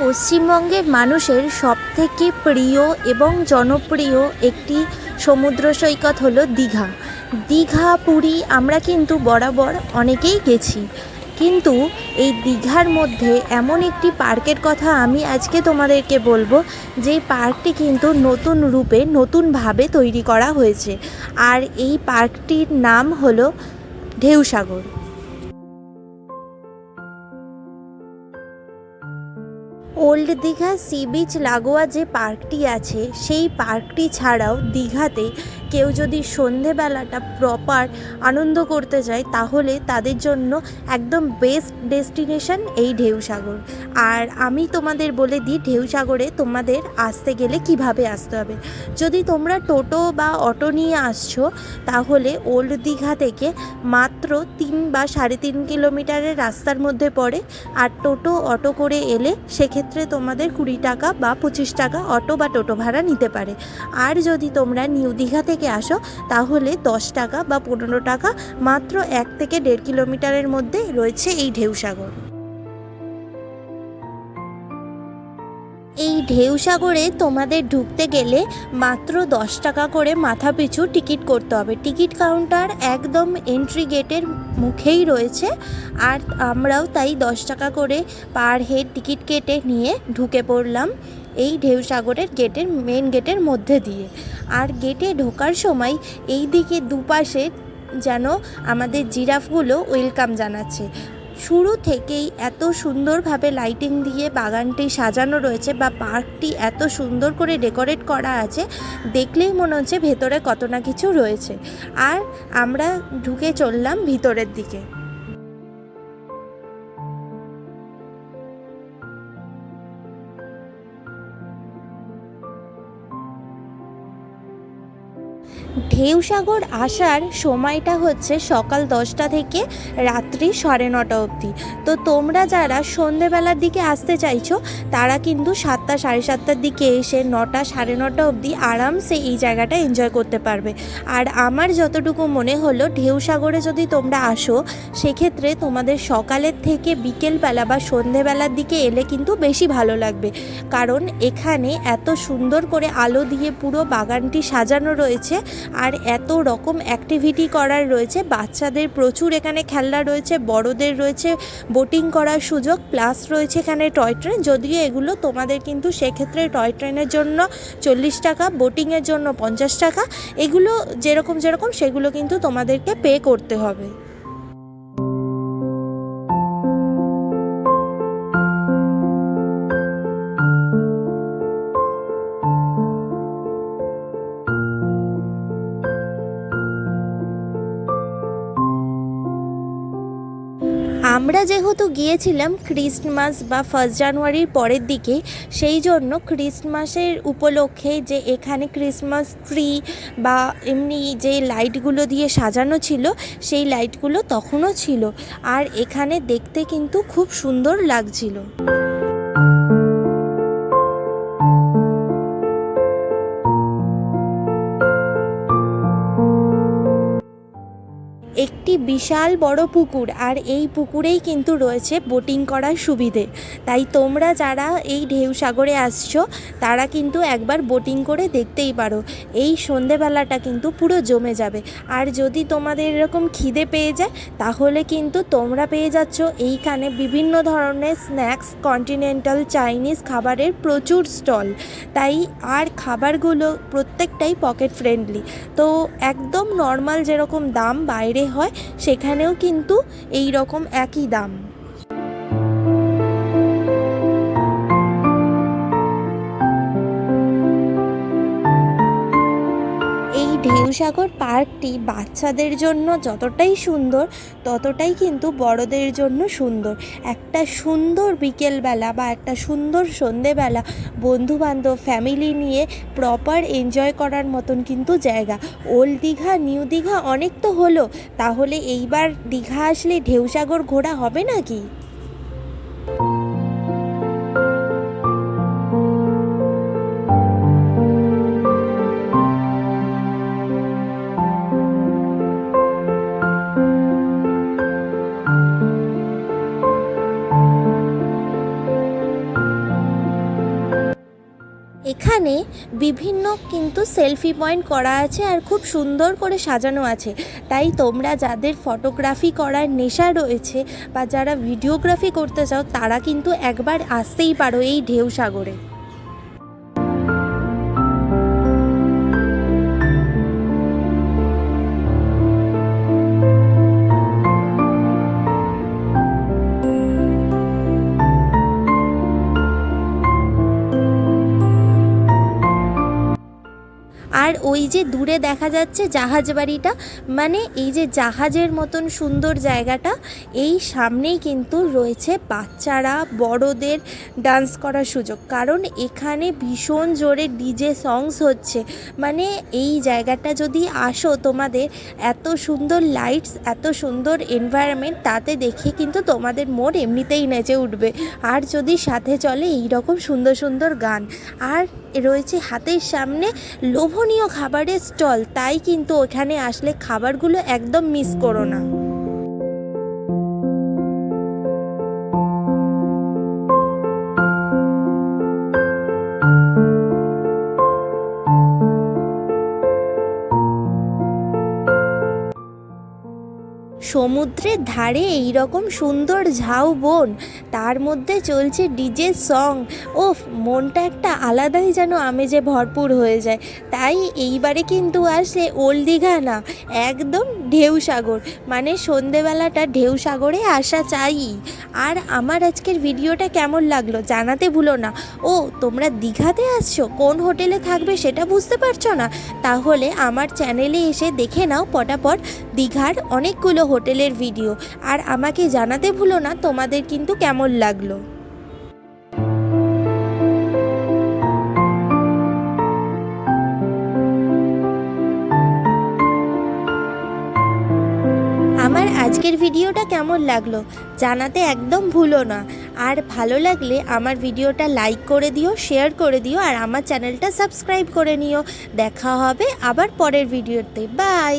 পশ্চিমবঙ্গের মানুষের সবথেকে প্রিয় এবং জনপ্রিয় একটি সমুদ্র সৈকত হলো দীঘা। দীঘা, পুরী আমরা কিন্তু বরাবর অনেকেই গেছি। কিন্তু এই দীঘার মধ্যে এমন একটি পার্কের কথা আমি আজকে তোমাদেরকে বলব, যে পার্কটি কিন্তু নতুন রূপে নতুনভাবে তৈরি করা হয়েছে। আর এই পার্কটির নাম হলো Dheusagar. Old Digha sea beach লাগোয়া যে পার্কটি আছে সেই পার্কটি ছাড়াও দীঘাতে কেউ যদি সন্ধেবেলাটা প্রপার আনন্দ করতে চায় তাহলে তাদের জন্য একদম বেস্ট ডেস্টিনেশন এই ঢেউসাগর আর আমি তোমাদের বলে দিই ঢেউসাগরে তোমাদের আসতে গেলে কীভাবে আসতে হবে। যদি তোমরা টোটো বা অটো নিয়ে আসছো, তাহলে ওল্ড দীঘা থেকে মাত্র তিন বা সাড়ে তিন কিলোমিটারের রাস্তার মধ্যে পড়ে। আর টোটো, অটো করে এলে সেক্ষেত্রে তোমাদের কুড়ি টাকা বা পঁচিশ টাকা অটো বা টোটো ভাড়া নিতে পারে। আর যদি তোমরা নিউ দীঘা থেকে আসো, তাহলে দশ টাকা বা পনেরো টাকা মাত্র এক থেকে দেড় কিলোমিটারের মধ্যে রয়েছে এই ঢেউসাগর। এই ঢেউসাগরে তোমাদের ঢুকতে গেলে মাত্র দশ টাকা করে মাথা পিছু টিকিট করতে হবে। টিকিট কাউন্টার একদম এন্ট্রি গেটের মুখেই রয়েছে আর আমরাও তাই দশ টাকা করে পার হেড টিকিট কেটে নিয়ে ঢুকে পড়লাম। এই ঢেউসাগরের গেটের মেন গেটের মধ্যে দিয়ে। আর গেটে ঢোকার সময় এই দিকে দুপাশে যেন আমাদের জিরাফগুলো ওয়েলকাম জানাচ্ছে। শুরু থেকেই এত সুন্দরভাবে লাইটিং দিয়ে বাগানটি সাজানো রয়েছে বা পার্কটি এত সুন্দর করে ডেকোরেট করা আছে, দেখলেই মনে হচ্ছে ভেতরে কত না কিছু রয়েছে। আর আমরা ঢুকে চললাম ভিতরের দিকে। ঢেউসাগর আসার সময়টা হচ্ছে সকাল দশটা থেকে রাত্রি সাড়ে নটা অবধি। তো তোমরা যারা সন্ধেবেলার দিকে আসতে চাইছো, তারা কিন্তু সাতটা সাড়ে সাতটার দিকে এসে নটা সাড়ে নটা অবধি আরামসে এই জায়গাটা এনজয় করতে পারবে। আর আমার যতটুকু মনে হলো, ঢেউসাগরে যদি তোমরা আসো, সেক্ষেত্রে তোমাদের সকালের থেকে বিকেলবেলা বা সন্ধেবেলার দিকে এলে কিন্তু বেশি ভালো লাগবে। কারণ এখানে এত সুন্দর করে আলো দিয়ে পুরো বাগানটি সাজানো রয়েছে। আর এত রকম অ্যাক্টিভিটি করার রয়েছে। বাচ্চাদের প্রচুর এখানে খেলনা রয়েছে, বড়দের রয়েছে বোটিং করার সুযোগ প্লাস রয়েছে এখানে টয় ট্রেন যদিও এগুলো তোমাদের কিন্তু সেক্ষেত্রে টয় ট্রেনের জন্য চল্লিশ টাকা বোটিংয়ের জন্য পঞ্চাশ টাকা। এগুলো যেরকম যেরকম, সেগুলো কিন্তু তোমাদেরকে পে করতে হবে। আমরা যেহেতু গিয়েছিলাম ক্রিসমাস বা ফার্স্ট জানুয়ারির পরের দিকে, সেই জন্য ক্রিসমাসের উপলক্ষে যে এখানে ক্রিসমাস ট্রি বা এমনি যে লাইটগুলো দিয়ে সাজানো ছিল, সেই লাইটগুলো তখনও ছিল। আর এখানে দেখতে কিন্তু খুব সুন্দর লাগছিল। একটি বিশাল বড় পুকুর আর এই পুকুরেই কিন্তু রয়েছে বোটিং করার সুবিধে। তাই তোমরা যারা এই ঢেউ সাগরে আসছো, তারা কিন্তু একবার বোটিং করে দেখতেই পারো। এই সন্ধেবেলাটা কিন্তু পুরো জমে যাবে। আর যদি তোমাদের এরকম খিদে পেয়ে যায়, তাহলে কিন্তু তোমরা পেয়ে যাচ্ছ এইখানে বিভিন্ন ধরনের স্ন্যাক্স কন্টিনেন্টাল চাইনিজ খাবারের প্রচুর স্টল তাই আর খাবারগুলো প্রত্যেকটাই পকেট ফ্রেন্ডলি তো একদম নর্মাল যেরকম দাম বাইরে হয় সেখানেও কিন্তু এই রকম একই দাম। ঢেউসাগর পার্কটি বাচ্চাদের জন্য যতটাই সুন্দর, ততটাই কিন্তু বড়দের জন্য সুন্দর। একটা সুন্দর বিকেলবেলা বা একটা সুন্দর সন্ধেবেলা বন্ধুবান্ধব ফ্যামিলি নিয়ে প্রপার এনজয় করার মতন কিন্তু জায়গা। ওল্ড দীঘা নিউ দীঘা অনেক তো হলো। তাহলে এইবার দীঘা আসলে ঢেউসাগর ঘোরা হবে নাকি? এখানে বিভিন্ন কিন্তু সেলফি পয়েন্ট করা আছে আর খুব সুন্দর করে সাজানো আছে। তাই তোমরা যাদের ফটোগ্রাফি করার নেশা রয়েছে বা যারা ভিডিওগ্রাফি করতে চাও, তারা কিন্তু একবার আসতেই পারো এই ঢেউ সাগরে। আর ওই যে দূরে দেখা যাচ্ছে জাহাজ বাড়িটা মানে এই যে জাহাজের মতন সুন্দর জায়গাটা, এই সামনেই কিন্তু রয়েছে বাচ্চারা, বড়দের ডান্স করার সুযোগ। কারণ এখানে ভীষণ জোরে ডিজে সংস হচ্ছে। মানে এই জায়গাটা যদি আসো তোমাদের, এত সুন্দর লাইটস এত সুন্দর এনভায়রনমেন্ট তাতে দেখে কিন্তু তোমাদের মন এমনিতেই নেচে উঠবে। আর যদি সাথে চলে এই রকম সুন্দর সুন্দর গান। আর রয়েছে হাতের সামনে লোভনীয় খাবারের স্টল। তাই কিন্তু ওখানে আসলে খাবারগুলো একদম মিস করো না। সমুদ্রের ধারে এই রকম সুন্দর ঝাউ বন। তার মধ্যে চলছে ডিজে সং। ও মনটা একটা আলাদাই যেন আমেজে ভরপুর হয়ে যায়। তাই এইবারে কিন্তু আসলে ওল্ড দীঘা না, একদম ঢেউ সাগর। মানে সন্ধেবেলাটা ঢেউ সাগরে আসা চাই। আর আমার আজকের ভিডিওটা কেমন লাগল জানাতে ভুলো না। ও, তোমরা দীঘাতে আসছো? কোন হোটেলে থাকবে সেটা বুঝতে পারছ না? তাহলে আমার চ্যানেলে এসে দেখে নাও পটাপট দীঘার অনেকগুলো হোটেলের ভিডিও। আর আমাকে জানাতে ভুলো না তোমাদের কিন্তু কেমন লাগল। আমার আজকের ভিডিওটা কেমন লাগল জানাতে একদম ভুলো না। আর ভালো লাগলে আমার ভিডিওটা লাইক করে দিও, শেয়ার করে দিও, আর আমার চ্যানেলটা সাবস্ক্রাইব করে নিও। দেখা হবে আবার পরের ভিডিওতে। বাই!